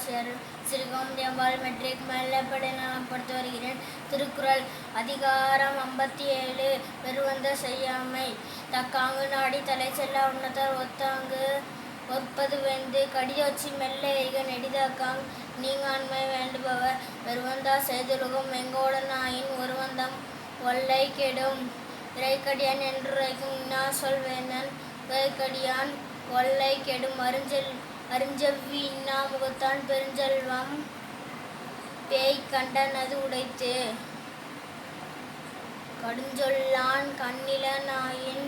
பேராசிரியர் சிறுகோமதியம்பாள் மெட்ரிக் மேல்நிலைப்பள்ளி நலப்படுத்தி வருகிறேன். திருக்குறள் அதிகாரம் ஐம்பத்தி ஏழு பெருவந்த செய்யாமை. தக்காங்கு நாடி தலை செல்ல உன்னதர் ஒத்தாங்கு. ஒற்பது வெந்து கடிதொச்சி மெல்ல எய்க நெடிதாக்காங். நீங்காண்மை வேண்டுபவர் பெருவந்தா செய்துலகும் வெங்கோடன் ஆயின் ஒருவந்தம் ஒல்லை கெடும். இறைக்கடியான் என்று இன்னா சொல் இறைக்கடியான் ஒல்லை கெடும் அருஞ்செல் அருஞ்செவ்வி இன்னா முகத்தான் பெருஞ்செல்வம். பேய் கண்டனது உடைத்து கடுஞ்சொல்லான் கண்ணிலனாயின் நாயின்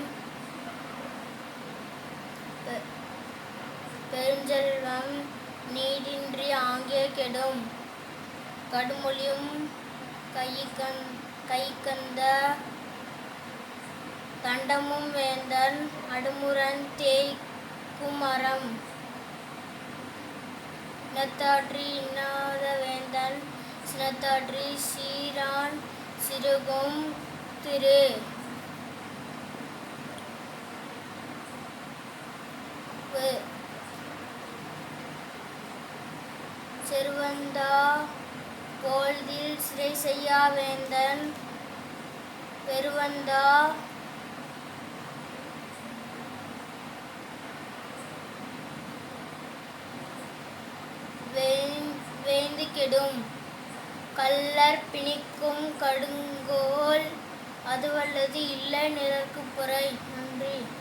பெருஞ்செல்வம் நீடின்றி ஆங்கே கெடும். கடுமொழியும் கைக்கண் கைக்கந்த தண்டமும் வேந்தன் அடுமுரன் தே அறம் நத்தாற்றி இன்னாத வேந்தன் சினத்தாற்றி சீரான் சிறுகும் திரு. செருவந்தா போழ்தில் சிறை செய்யா வேந்தன் பெருவந்தா வேந்து கெடும் பிணிக்கும் கடுங்கோல் அதுவல்லது இல்லை நிறக்கு புரை. நன்றி.